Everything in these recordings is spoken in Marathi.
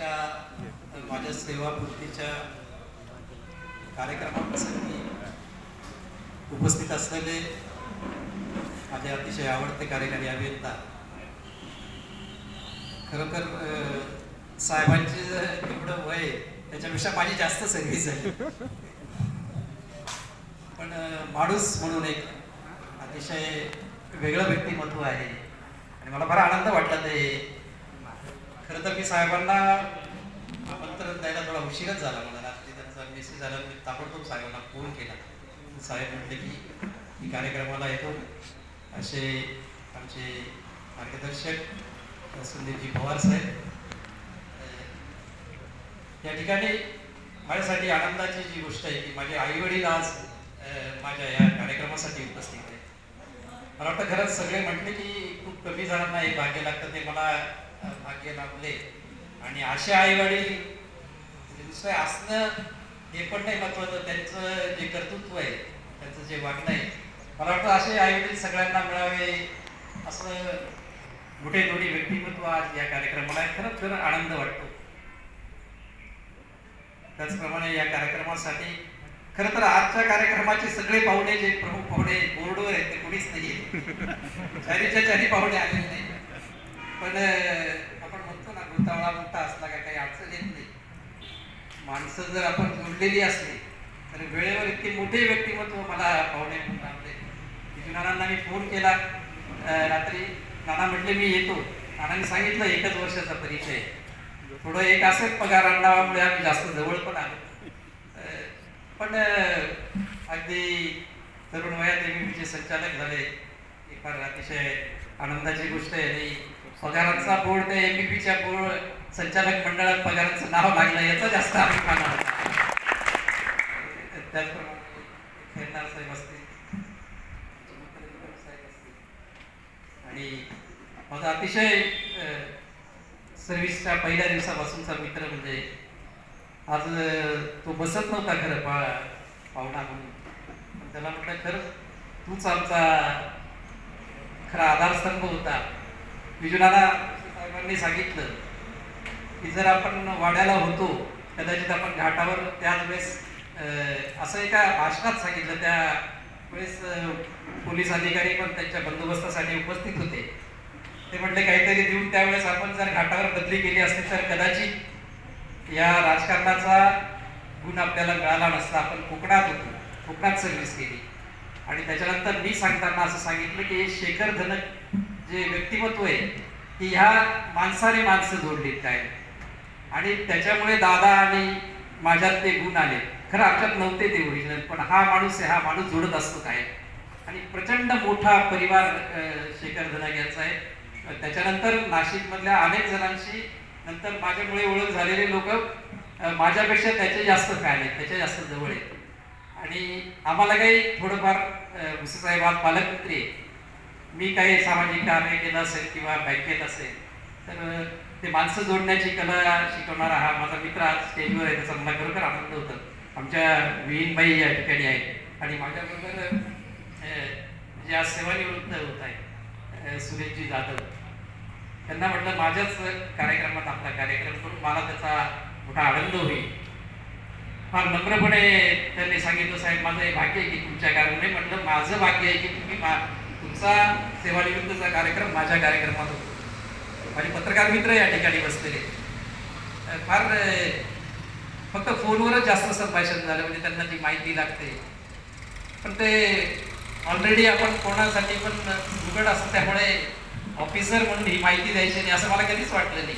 आजच्या माझ्या सेवापूर्तीच्या कार्यक्रमाप्रसंगी उपस्थित असलेले माझे अतिशय आवडते कार्यकारी अभियंता खरोखर साहेबांचे एवढं वय त्याच्यापेक्षा माझी जास्त सर्व्हिस आहे पण माणूस म्हणून एक अतिशय वेगळं व्यक्तिमत्व आहे आणि मला फार आनंद वाटला ते खरं तर मी साहेबांना आमंत्रण द्यायला थोडा उशीरच झाला मला. रात्री त्यांचा मेसेज आला मी ताबडतोब साहेबांना फोन केला. साहेब म्हटले की मी कार्यक्रमाला येतो. असे आमचे मार्गदर्शक संदीपजी पवार साहेब या ठिकाणी माझ्यासाठी आनंदाची जी गोष्ट आहे की माझे आई वडील आज माझ्या या कार्यक्रमासाठी उपस्थित आहेत. मला वाटतं खरंच सगळे म्हटले की खूप कमी जणांना हे भाग्य लागतं ते मला भाग्य लाभले. आणि असे आईवडील दुसरं असणं हे पण नाही महत्वाचं त्यांचं जे कर्तृत्व आहे त्यांचं जे वागणं आहे मला वाटतं असे आई वडील सगळ्यांना मिळावे असं मोठे थोडी व्यक्तिमत्व आज या कार्यक्रमाला खरंच खरं आनंद वाटतो. त्याचप्रमाणे या कार्यक्रमासाठी खरं तर आजच्या कार्यक्रमाचे सगळे पाहुणे जे प्रमुख पाहुणे बोर्डवर आहेत ते कोणीच नाही चारीच्या चारी पाहुणे आलेले नाही पण आपण म्हणतो ना गोतावळा मोठा असला का काही अडचण येत नाही. माणसं जर आपण जोडलेली असली तर वेळेवर इतके मोठे व्यक्तिमत्व मला पाहुणे म्हणून लाभले विजुनानांना मी फोन केला. रात्री नाना म्हटले मी येतो. नानांनी सांगितलं एकच वर्षाचा परिचय थोडं एक असंच पगार आणण्यामुळे आम्ही जास्त जवळ पण आलो. पण अगदी तरुण वयात एमबीपीचे संचालक झाले. ही फार अतिशय आनंदाची गोष्ट आहे. आणि पगारांचा बोर्ड ते एमबीपीच्या बोर्ड संचालक मंडळात पगारांचं नाव लागलं याचा जास्त अभिमान होता त्याचप्रमाणे खेळणार साहेब असतील. आणि माझा अतिशय सर्व्हिसच्या पहिल्या दिवसापासूनचा मित्र म्हणजे आज तो बसत नव्हता खरं पा पाहुणा म्हणून त्याला म्हटलं खरंच तूच आमचा खरा आधारस्तंभ होता. विजुनाला साहेबांनी सांगितलं की जर आपण वाड्याला होतो कदाचित आपण घाटावर त्याच वेळेस असं एका भाषणात सांगितलं. त्या वेळेस पोलीस अधिकारी पण त्यांच्या बंदोबस्तासाठी उपस्थित होते. ते म्हटले काहीतरी देऊन त्यावेळेस आपण जर घाटावर बदली केली असती तर कदाचित या राजकारणाचा गुण आपल्याला मिळाला नसता आपण कोकणात होतो. कोकणात सर्व्हिस केली. आणि त्याच्यानंतर मी सांगताना असं सांगितलं की हे शेखर धनक जे व्यक्तिमत्व आहे की ह्या माणसाने माणसं जोडलीत काय? आणि त्याच्यामुळे दादा आणि माझ्यात ते गुण आले. खरं आमच्यात नव्हते ते ओरिजिनल पण हा माणूस आहे हा माणूस जोडत असतो काय? आणि प्रचंड मोठा परिवार शेखर धनक यांचा आहे. त्याच्यानंतर नाशिकमधल्या अनेक जणांशी नंतर माझ्यामुळे ओळख झालेले लोक माझ्यापेक्षा त्याचे जास्त फॅन आहेत त्याच्या जास्त जवळ आहेत. आणि आम्हाला काही थोडंफार अं, साहेब आज पालकमंत्री आहे मी काही सामाजिक कार्य केलं असेल किंवा बँकेत असेल तर ते माणसं जोडण्याची कला शिकवणारा हा माझा मित्र आज स्टेजवर आहे त्याचा मला खरोखर आनंद होतो. आमच्या विहीनबाई या ठिकाणी आहेत. आणि माझ्याबरोबर ज्या जे आज सेवानिवृत्त होत आहे सुरेशजी जाधव. त्यांना म्हटलं माझ्याच कार्यक्रमात आपला कार्यक्रम करून मला त्याचा मोठा आनंद होईल. फार नम्रपणे त्यांनी सांगितलं साहेब माझं हे भाग्य आहे की तुमच्या कार्यक्रम म्हटलं माझं भाग्य आहे की तुम्ही मा- तुमचा सेवानिवृत्तचा कार्यक्रम माझ्या कार्यक्रमात होतो. माझे पत्रकार मित्र या ठिकाणी बसलेले फार फक्त फोनवरच जास्त संभाषण झालं म्हणजे त्यांना ती माहिती लागते. पण ते ऑलरेडी आपण कोणासाठी पण उघड असतं त्यामुळे ऑफिसर म्हणून ही माहिती द्यायची नाही असं मला कधीच वाटलं नाही.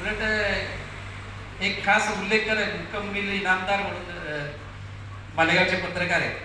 उलट एक खास उल्लेख कर हुकम इनामदार म्हणून मालेगावचे पत्रकार आहेत.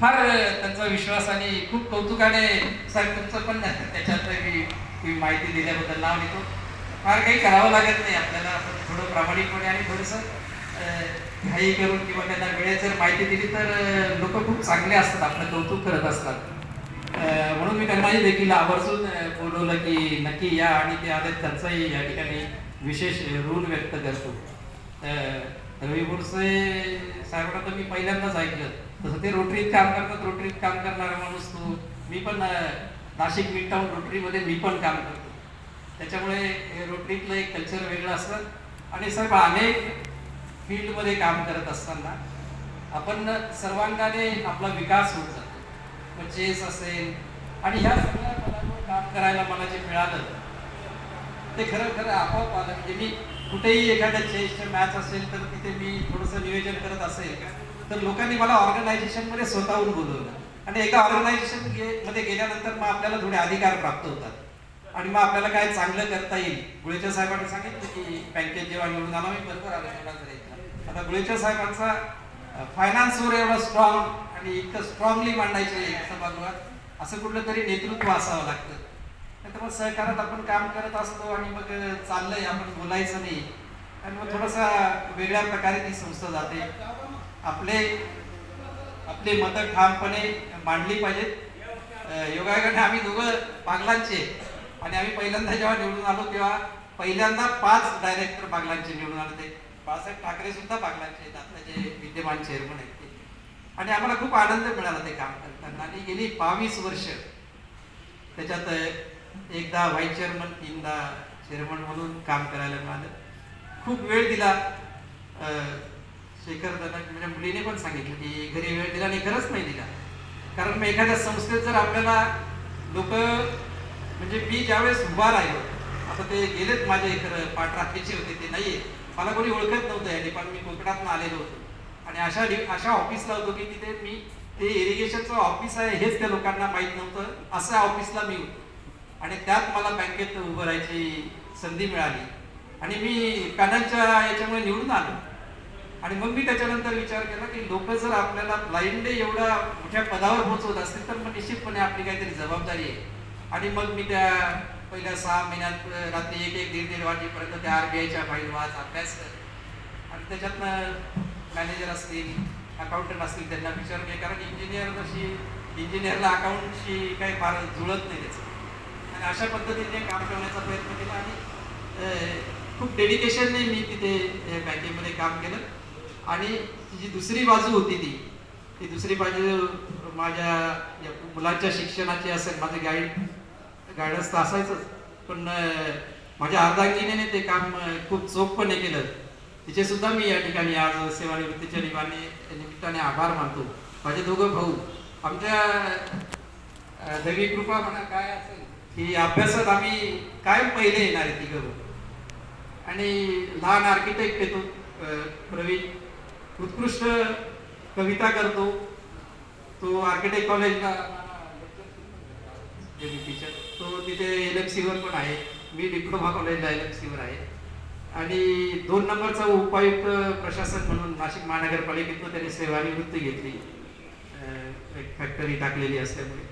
फार त्यांचा विश्वास आणि खूप कौतुकाने साहेब तुमचं पण त्याच्यात मी माहिती दिल्याबद्दल नाव लिहितो. फार काही करावं लागत नाही आपल्याला आपण थोडं प्रामाणिकपणे आणि थोडंसं घाई करून किंवा त्यांना वेळेत जर माहिती दिली तर लोक खूप चांगले असतात आपलं कौतुक करत असतात. म्हणून मी त्यांनाही देखील आवर्जून बोलवलं की नक्की या आणि ते आले त्यांचाही या ठिकाणी विशेष ऋण व्यक्त करतो. रवी बुरसे साहेबांना तर मी पहिल्यांदाच ऐकलं. तसं ते रोटरीत काम करतात रोटरीत काम करणारा माणूस तो. मी पण नाशिक मिड टाऊन रोटरीमध्ये मी पण काम करतो. त्याच्यामुळे रोटरीतलं एक कल्चर वेगळं असतं. आणि सर्व अनेक फील्डमध्ये काम करत असताना आपण सर्वांगाने आपला विकास होत जातो. मग चेस असेल. आणि ह्या सगळ्या पदांवर काम करायला मला जे मिळालं ते खरं खरं आपोआप आलं. म्हणजे मी कुठेही एखाद्या चेसच्या मॅच असेल तर तिथे मी थोडंसं नियोजन करत असेल तर लोकांनी मला ऑर्गनायझेशनमध्ये स्वतःहून बोलवलं. आणि एका ऑर्गनायझेशन गे मध्ये गेल्यानंतर मग आपल्याला थोडे अधिकार प्राप्त होतात. आणि मग आपल्याला काय चांगलं करता येईल? गुळेच्या साहेबांनी सांगितलं की बँकेत जेव्हा निवडून आला मी बरोबर आलो आता गुळेच्या साहेबांचा फायनान्सवर एवढा स्ट्रॉंग आणि इतकं स्ट्रॉंगली मांडायचे सभागृहात? असं कुठलं तरी नेतृत्व असावं लागतं. नाहीतर मग सहकारात आपण काम करत असतो आणि मग चाललंय आपण बोलायचं नाही. आणि मग थोडासा वेगळ्या प्रकारे ती संस्था जाते. आपले आपले मतं ठामपणे मांडली पाहिजेत. योगायोगाने आम्ही दोघं बागलांचे आणि आम्ही पहिल्यांदा जेव्हा निवडून आलो तेव्हा पहिल्यांदा पाच डायरेक्टर बागलांचे निवडून आले ते बाळासाहेब ठाकरे सुद्धा बागलांचे आहेत आताचे विद्यमान चेअरमन आहेत ते. आणि आम्हाला खूप आनंद मिळाला ते काम करताना. आणि गेली बावीस वर्ष त्याच्यात एकदा व्हाईस चेअरमन तीनदा चेअरमन म्हणून काम करायला मिळालं. खूप वेळ दिला. शेखर दादा म्हणजे मुलीने पण सांगितलं की घरी वेळ दिला आणि खरंच नाही दिला. कारण मग एखाद्या संस्थेत जर आपल्याला लोक म्हणजे मी ज्यावेळेस उभा राहिलो आता ते गेलेत माझे पाठ पाठराखीचे होते ते नाही मला कोणी ओळखत नव्हतं याने पण मी कोकणातून आलेलो होतो. आणि अशा अशा ऑफिसला होतो की तिथे मी ते इरिगेशनचं ऑफिस आहे हेच त्या लोकांना माहीत नव्हतं. असं ऑफिसला मी होतो. आणि त्यात मला बँकेत उभं राहायची संधी मिळाली. आणि मी पॅनलच्या याच्यामुळे निवडून आलो. आणि मग मी त्याच्यानंतर विचार केला की लोक जर आपल्याला ब्लाइंडली एवढ्या मोठ्या पदावर पोहोचवत असतील तर मग निश्चितपणे आपली काहीतरी जबाबदारी आहे. आणि मग मी त्या पहिल्या सहा महिन्यात रात्री एक एक दीड दीड वाजेपर्यंत त्या आरबीआयच्या फाईल वाच अभ्यास कर आणि त्याच्यातनं मॅनेजर असतील अकाउंटंट असतील त्यांना विचार घे कारण इंजिनियर कशी इंजिनियरला अकाउंटशी काही फार जुळत नाही त्याचं. आणि अशा पद्धतीने काम करण्याचा प्रयत्न केला आणि खूप डेडिकेशनने मी तिथे बँकेमध्ये काम केलं. आणि जी दुसरी बाजू होती ती ती दुसरी बाजू माझ्या या मुलांच्या शिक्षणाची असेल माझं गाईड गायडन्स तर असायचंच. पण माझ्या अर्धांगिनीने ते काम खूप चोखपणे केलं. तिचे सुद्धा मी या ठिकाणी आज सेवानिवृत्तीच्या निमित्ताने निमित्ताने आभार मानतो. माझे दोघं भाऊ आमच्या दैवी कृपा म्हणा काय असेल की अभ्यासात आम्ही काय पहिले येणार आहे तिघं आणि लहान आर्किटेक्ट येतो प्रवीण. उत्कृष्ट कविता करतो. तो आर्किटेक्ट कॉलेजला टीचर तो तिथे एल एफ सीवर पण आहे. मी डिप्लोमा कॉलेजला एल एफ सीवर आहे. आणि दोन नंबरचा उपायुक्त प्रशासक म्हणून नाशिक महानगरपालिकेतनं त्यांनी सेवानिवृत्ती घेतली. एक फॅक्टरी टाकलेली असल्यामुळे.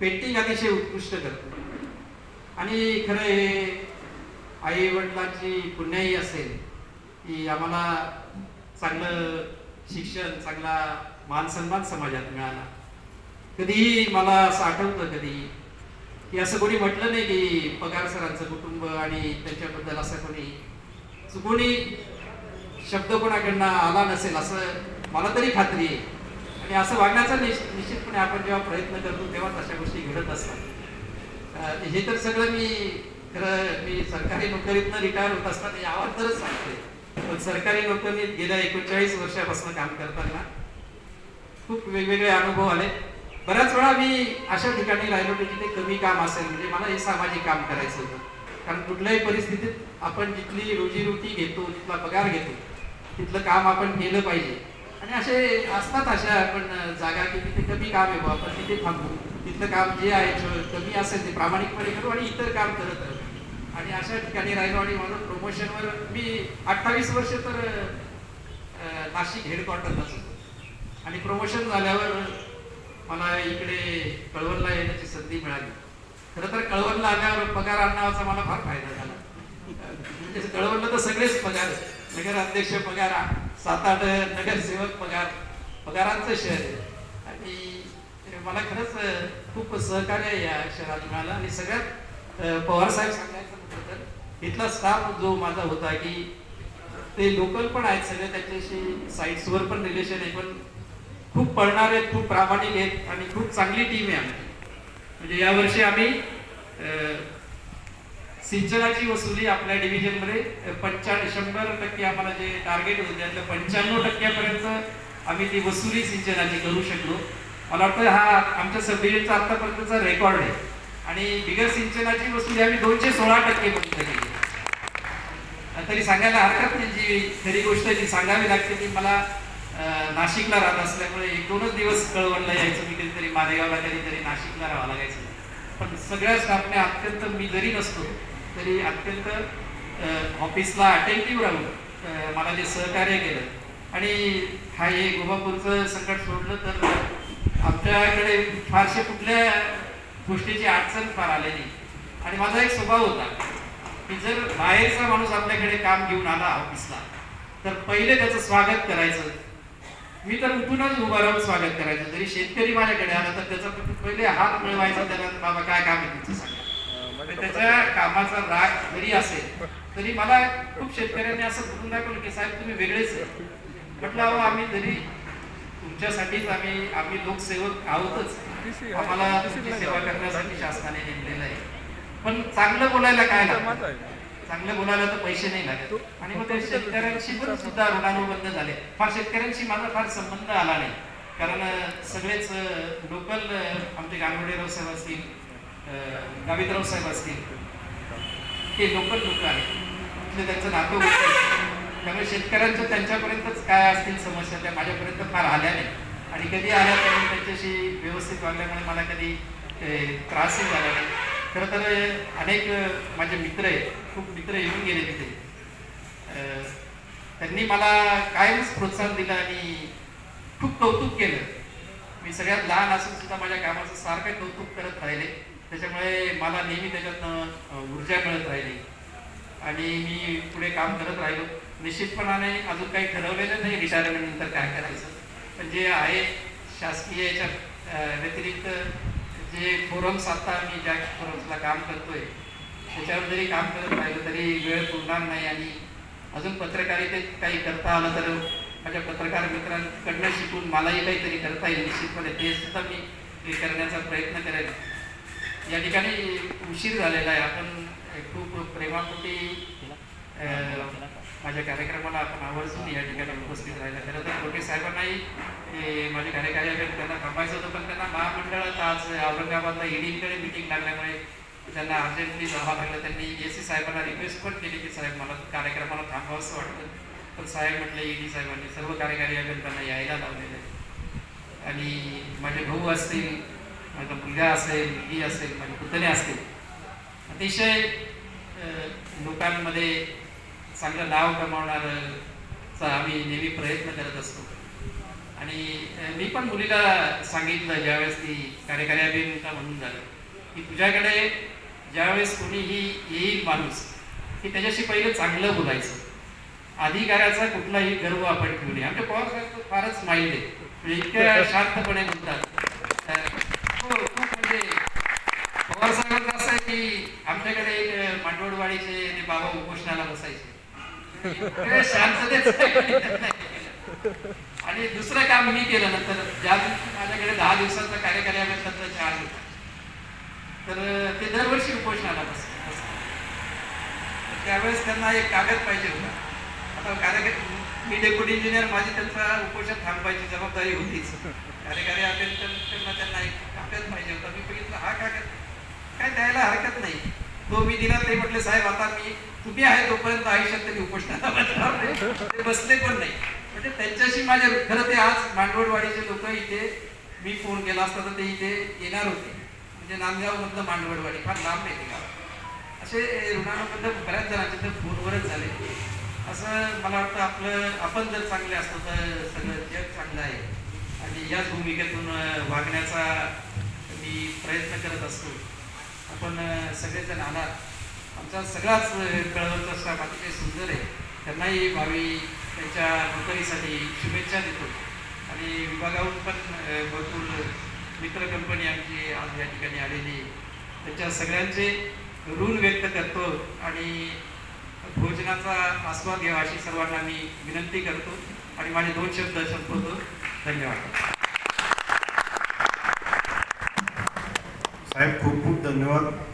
पेंटिंग अतिशय उत्कृष्ट करतो. आणि खरं हे आई वडिलांची पुण्याही असेल की आम्हाला चांगलं शिक्षण चांगला मानसन्मान समाजात मिळाला. कधीही मला असं आठवतं कधी की असं कोणी म्हटलं नाही की पगार सरांचं कुटुंब आणि त्यांच्याबद्दल असं कोणी कोणी शब्द कोणाकडनं आला नसेल असं मला तरी खात्री आहे. आणि असं वागण्याचा निश- निश्चितपणे आपण जेव्हा प्रयत्न करतो तेव्हा तशा गोष्टी घडत असतात. हे तर सगळं मी खरं मी सरकारी नोकरीतनं रिटायर होत असताना यावर तरच सांगते पण सरकारी नोकरीत गेल्या एकोणचाळीस वर्षापासून काम करताना खूप वेगवेगळे अनुभव आले. बऱ्याच वेळा मी अशा ठिकाणी राहिलो की जिथे कमी काम असेल म्हणजे मला हे सामाजिक काम करायचं होतं. कारण कुठल्याही परिस्थितीत आपण जिथली रोजीरोटी घेतो जिथला पगार घेतो तिथलं काम आपण केलं पाहिजे. आणि असे असतात अशा आपण जागा की तिथे कमी काम आहे आपण तिथे थांबू. तिथलं काम जे आहे कमी असेल ते प्रामाणिकपणे करू आणि इतर काम करत राहू. आणि अशा ठिकाणी राहिलो आणि माझं प्रमोशनवर मी अठ्ठावीस वर्ष तर नाशिक हेडक्वार्टरलाच होतो. आणि प्रमोशन झाल्यावर मला इकडे कळवणला येण्याची संधी मिळाली. खरं तर कळवणला आल्यावर पगार आणण्याचा मला फार फायदा झाला. म्हणजे कळवणला तर सगळेच पगार नगर अध्यक्ष पगार सात आठ नगरसेवक पगार पगारांचं शहर आहे. आणि मला खरंच खूप सहकार्य या शहरात मिळालं. आणि सगळ्यात पवार साहेब सांगायचं म्हटलं तर इथला स्टाफ जो माझा होता की ते लोकल पण आहेत सगळे त्याच्याशी साईट्सवर पण रिलेशन आहे. पण खूप पळणारे आहेत खूप प्रामाणिक आहेत. आणि खूप चांगली टीम आहे आमची. म्हणजे यावर्षी आम्ही सिंचनाची वसुली आपल्या डिव्हिजनमध्ये पंच्याण्णव शंभर टक्के आम्हाला जे टार्गेट होतं त्यातलं पंच्याण्णव टक्क्यापर्यंत आम्ही ती वसुली सिंचनाची करू शकलो. मला वाटतं हा आमच्या सबडिव्हिजनचा आत्तापर्यंतचा रेकॉर्ड आहे. आणि बिगर सिंचनाची वसुली आम्ही दोनशे सोळा टक्के पर्यंत केली तरी सांगायला हरकत नाही जी खरी गोष्ट आहे सांगावी लागते की मला नाशिकला राहत असल्यामुळे एक दोनच दिवस कळवणला यायचं मी कधीतरी मालेगावला कधीतरी नाशिकला राहावं लागायचं. पण सगळ्या स्टाफने अत्यंत मी जरी नसतो तरी अत्यंत ऑफिसला अटेंटिव्ह राहून मला जे सहकार्य केलं. आणि हा हे गोबापूरचं संकट सोडलं तर आमच्याकडे फारसे कुठल्या गोष्टीची अडचण फार आलेली आणि माझा एक स्वभाव होता की जर बाहेरचा माणूस आपल्याकडे काम घेऊन आला ऑफिसला तर पहिले त्याचं स्वागत करायचं मी तर उठूनच उभा राहून स्वागत करायचं. जरी शेतकरी माझ्याकडे आला तर त्याचा पहिले हात मिळवायचा त्याला बाबा काय काम आहे तुमचं सांगा. म्हणजे त्याच्या कामाचा राग जरी असेल तरी मला खूप शेतकऱ्यांनी असं बोलून दाखवलं की साहेब तुम्ही वेगळेच म्हटलं अहो आम्ही जरी तुमच्यासाठीच आम्ही आम्ही लोकसेवक आहोतच. आम्हाला तुमची सेवा करण्यासाठी शासनाने नेमलेलं आहे. पण चांगलं बोलायला काय लागतं? चांगलं बोलायला तर पैसे नाही लागत. आणि मग शेतकऱ्यांशी पण सुद्धा ऋणानुबंध झाले. फार शेतकऱ्यांशी माझा फार संबंध आला नाही. कारण सगळेच लोकल आमचे गांगोडेराव साहेब असतील गावितराव साहेब असतील ते लोकल लोक आहेत. म्हणजे त्यांचं नातं त्यामुळे शेतकऱ्यांच्या त्यांच्यापर्यंतच काय असतील समस्या त्या माझ्यापर्यंत फार आल्या नाही. आणि कधी आल्या त्यांच्याशी व्यवस्थित वागल्यामुळे मला कधी त्रासही झाला नाही. खरं तर अनेक माझे मित्र आहेत खूप मित्र येऊन गेले तिथे. त्यांनी मला कायमच प्रोत्साहन दिलं आणि खूप कौतुक केलं. मी सगळ्यात लहान असून सुद्धा माझ्या कामाचं सारखं कौतुक करत राहिले. त्याच्यामुळे मला नेहमी त्याच्यातनं ऊर्जा मिळत राहिली. आणि मी पुढे काम करत राहिलो. निश्चितपणाने अजून काही ठरवलेलं नाही रिटायरमेंटनंतर काय करायचं. पण जे आहे शासकीय याच्यात व्यतिरिक्त जे फोरम्स आता मी ज्या फोरम्सला काम करतोय त्याच्यावर जरी काम करत राहिलं तरी वेळ पुरणार नाही आणि अजून पत्रकारितेत काही करता आलं तर माझ्या पत्रकार मित्रांकडनं शिकून मलाही काहीतरी करता येईल निश्चितपणे. ते सुद्धा मी हे करण्याचा प्रयत्न करेन. या ठिकाणी उशीर झालेला आहे. आपण खूप प्रेमापोटी माझ्या कार्यक्रमाला आपण आवर्जून या ठिकाणी उपस्थित राहिला. खरं तर मोठे साहेबांनाही माझे कार्यकारी आहेत त्यांना थांबायचं होतं पण त्यांना महामंडळात आज औरंगाबादला ईडीकडे मिटिंग लागल्यामुळे त्यांना अर्जंटली जावं लागलं त्यांनी ए सी साहेबांना रिक्वेस्ट पण केली की साहेब मला कार्यक्रमाला थांबावंसं वाटतं. पण साहेब म्हटलं ईडी साहेबांनी सर्व कार्यकारी अभियंत्यांना यायला लावलेलं आहे. आणि माझे भाऊ असतील माझा मुलगा असेल मुलगी असेल माझे पुतणे असतील अतिशय लोकांमध्ये चांगलं नाव कमावणारचा आम्ही नेहमी प्रयत्न करत असतो. आणि मी पण मुलीला सांगितलं ज्यावेळेस ती कार्यकारी अभियंता म्हणून झालं की तुझ्याकडे ज्यावेळेस कोणीही येईल माणूस की त्याच्याशी पहिलं चांगलं बोलायचं. अधिकाऱ्याचा कुठलाही गर्व आपण ठेवू नये. आमच्या पवार साहेब फारच माइंड आहे. म्हणजे इतक्या शांतपणे म्हणजे पवार साहेबांचं असं आहे की आमच्याकडे एक मांडवडवाडीचे ते बाबा उपोषणाला बसायचे. आणि दुसरं काम मी केलं नंतर ज्या दिवशी माझ्याकडे दहा दिवसाचा कार्यकारी अभ्यासाचा चार्ज होता तर ते दरवर्षी उपोषणाला बस त्यावेळेस त्यांना एक कागद पाहिजे होता. आता कार्यकारी मी डेप्युटी इंजिनियर माझी त्यांचा उपोषण थांबवायची जबाबदारी होतीच. कार्यकारी अभियंत्यांना त्यांना एक कागद पाहिजे होता. मी बघितलं हा कागद काय द्यायला हरकत नाही. तो मी दिला ते म्हटले साहेब आता मी तुम्ही आहे तोपर्यंत आयुष्यात तरी उपोषणाला बसणार ते बसले पण नाही. म्हणजे त्यांच्याशी माझे खरं ते आज मांडवडवाडीचे लोक इथे मी फोन केला असता तर ते इथे येणार होते. म्हणजे नांदगाव मधलं मांडवडवाडी फार लांब आहे ते गाव. असे रुग्णांबद्दल बऱ्याच जणांचे तर फोनवरच झाले. असं मला वाटतं आपलं आपण जर चांगले असतो तर सगळं जग चांगलं आहे. आणि याच भूमिकेतून वागण्याचा मी प्रयत्न करत असतो. आपण सगळेजण आलात. आमचा सगळाच कळवत कळवळचा स्टाफ अतिशय सुंदर आहे. त्यांनाही भावी त्यांच्या नोकरीसाठी शुभेच्छा देतो. आणि विभागाहून पण भरपूर मित्र कंपनी आमची आज या ठिकाणी आलेली आहे. त्यांच्या सगळ्यांचे ऋण व्यक्त करतो आणि भोजनाचा आस्वाद घ्यावा अशी सर्वांना मी विनंती करतो आणि माझे दोन शब्द संपवतो. धन्यवाद. साहेब खूप खूप धन्यवाद.